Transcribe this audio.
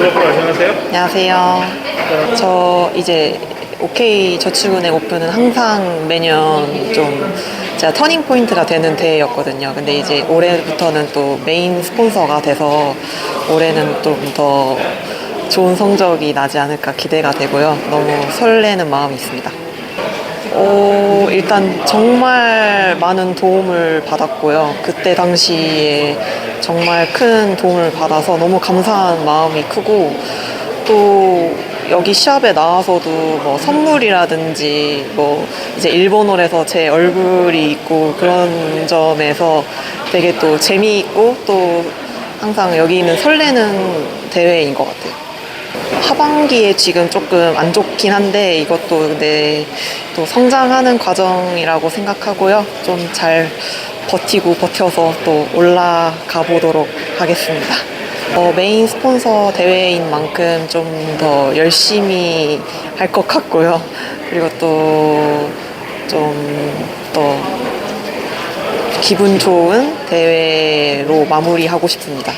누구라고 안녕하세요. 안녕하세요. 저 이제 OK 저축은행 오픈은 항상 매년 좀 제가 터닝 포인트가 되는 대회였거든요. 근데 이제 올해부터는 또 메인 스폰서가 돼서 올해는 좀 더 좋은 성적이 나지 않을까 기대가 되고요. 너무 설레는 마음이 있습니다. 어, 일단 정말 많은 도움을 받았고요. 그때 당시에 정말 큰 도움을 받아서 너무 감사한 마음이 크고 또 여기 시합에 나와서도 뭐 선물이라든지 뭐 이제 일본어에서 제 얼굴이 있고 그런 점에서 되게 또 재미있고 또 항상 여기는 설레는 대회인 것 같아요. 하반기에 지금 조금 안 좋긴 한데 이것도 근데 또 성장하는 과정이라고 생각하고요. 좀 잘 버티고 버텨서 또 올라가 보도록 하겠습니다. 어, 메인 스폰서 대회인 만큼 좀 더 열심히 할 것 같고요. 그리고 또 좀더 기분 좋은 대회로 마무리하고 싶습니다.